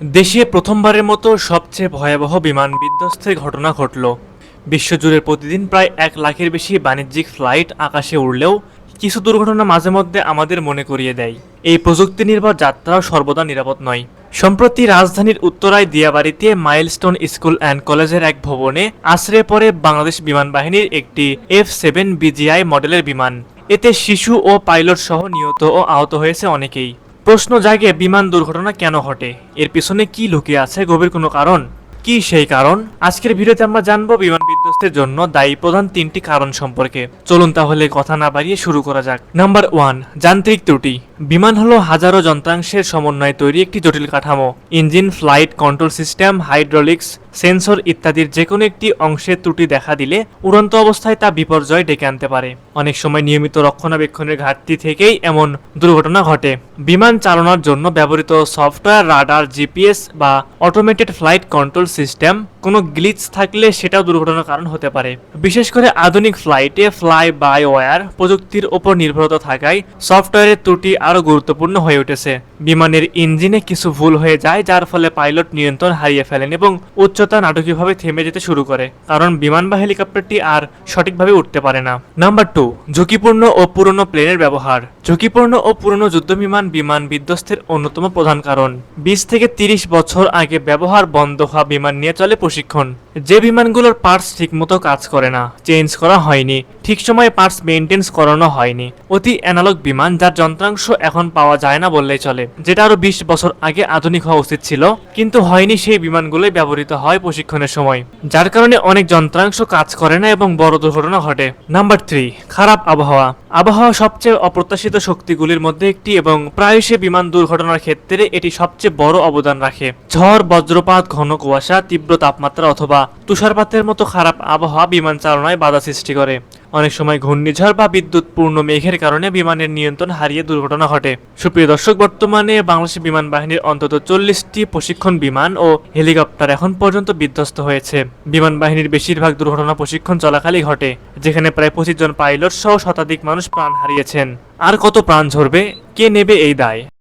দেশে প্রথমবারের মতো সবচেয়ে ভয়াবহ বিমান বিধ্বস্তের ঘটনা ঘটল। বিশ্বজুড়ে প্রতিদিন প্রায় এক লাখের বেশি বাণিজ্যিক ফ্লাইট আকাশে উড়লেও কিছু দুর্ঘটনা মাঝে মধ্যে আমাদের মনে করিয়ে দেয়। এই প্রযুক্তি নির্ভর যাত্রাও সর্বদা নিরাপদ নয়। সম্প্রতি রাজধানীর উত্তরায় দিয়াবাড়িতে মাইলস্টোন স্কুল অ্যান্ড কলেজের এক ভবনে আশ্রয়ে পড়ে বাংলাদেশ বিমান বাহিনীর একটি এফ সেভেন বিজিআই মডেলের বিমান। এতে শিশু ও পাইলট সহ নিহত ও আহত হয়েছে অনেকেই। প্রশ্ন জাগে বিমান দুর্ঘটনা কেন ঘটে? এর পিছনে কি লুকিয়ে আছে? গভীর কোনো কারণ? কি সেই কারণ? আজকের ভিডিওতে আমরা জানব বিমান বিধ্বস্তের জন্য দায়ী প্রধান তিনটি কারণ সম্পর্কে। চলুন তাহলে কথা না বাড়িয়ে শুরু করা যাক। নাম্বার ওয়ান, যান্ত্রিক ত্রুটি। বিমান হলো হাজারো যন্ত্রাংশের সমন্বয়ে তৈরি একটি জটিল কাঠামো। Engine, flight, control system, hydraulics, sensor ইত্যাদির যে কোনো একটি অংশের ত্রুটি দেখা দিলে উড়ন্ত অবস্থায় তা বিপর্যয় ডেকে আনতে পারে। অনেক সময় নিয়মিত রক্ষণাবেক্ষণের ঘাটতি থেকেই এমন দুর্ঘটনা ঘটে। বিমান চালানোর জন্য ব্যবহৃত সফটওয়্যার, রাডার, জিপিএস বা অটোমেটেড ফ্লাইট কন্ট্রোল সিস্টেম, কোনো গ্লিচ থাকলে সেটাও দুর্ঘটনার কারণ হতে পারে। বিশেষ করে আধুনিক ফ্লাইটে ফ্লাই বাই ওয়ার প্রযুক্তির ওপর নির্ভরতা থাকায় সফটওয়্যারের ত্রুটি আরও গুরুত্বপূর্ণ হয়ে উঠেছে। বিমানের ইঞ্জিনে কিছু ভুল হয়ে যায়, যার ফলে পাইলট নিয়ন্ত্রণ হারিয়ে ফেলেন এবং উচ্চতা নাটকীয়ভাবে থেমে যেতে শুরু করে, কারণ বিমান বা হেলিকপ্টারটি আর সঠিকভাবে উঠতে পারে না। নাম্বার টু, ঝুঁকিপূর্ণ ও পুরনো প্লেনের ব্যবহার। ঝুঁকিপূর্ণ ও পুরনো যুদ্ধবিমান বিমান বিধ্বস্তের অন্যতম প্রধান কারণ। বিশ থেকে তিরিশ বছর আগে ব্যবহার বন্ধ হওয়া বিমান নিয়ে চলে প্রশিক্ষণ। যে বিমানগুলোর পার্টস ঠিকমতো কাজ করে না, চেঞ্জ করা হয়নি, ঠিক সময়ে পার্টস মেনটেন্স করানো হয়নি। অতি অ্যানালগ বিমান যার যন্ত্রাংশ এখন পাওয়া যায় না বললেই চলে। যেটা আরও বিশ বছর আগে আধুনিক হওয়া উচিত ছিল, কিন্তু হয়নি সেই বিমানগুলোই ব্যবহৃত হয় প্রশিক্ষণের সময়। যার কারণে অনেক যন্ত্রাংশ কাজ করে না এবং বড় দুর্ঘটনা ঘটে। নাম্বার থ্রি, খারাপ আবহাওয়া। আবহাওয়া সবচেয়ে অপ্রত্যাশিত শক্তিগুলির মধ্যে একটি এবং প্রায়শই বিমান দুর্ঘটনার ক্ষেত্রে এটি সবচেয়ে বড় অবদান রাখে। ঝড়, বজ্রপাত, ঘন কুয়াশা, তীব্র তাপমাত্রা অথবা তুষারপাতের মতো খারাপ আবহাওয়া বিমান চালনায় বাধা সৃষ্টি করে। অনেক সময় ঘূর্ণিঝড় বা বিদ্যুৎ পূর্ণ মেঘের কারণে বিমানের নিয়ন্ত্রণ হারিয়ে দুর্ঘটনা ঘটে। সুপ্রিয় দর্শক, বর্তমানে বাংলাদেশ বিমান বাহিনীর অন্তত চল্লিশটি প্রশিক্ষণ বিমান ও হেলিকপ্টার এখন পর্যন্ত বিধ্বস্ত হয়েছে। বিমান বাহিনীর বেশিরভাগ দুর্ঘটনা প্রশিক্ষণ চলাকালই ঘটে, যেখানে প্রায় পঁচিশ জন পাইলট সহ শতাধিক মানুষ প্রাণ হারিয়েছেন। আর কত প্রাণ ঝরবে, কে নেবে এই দায়?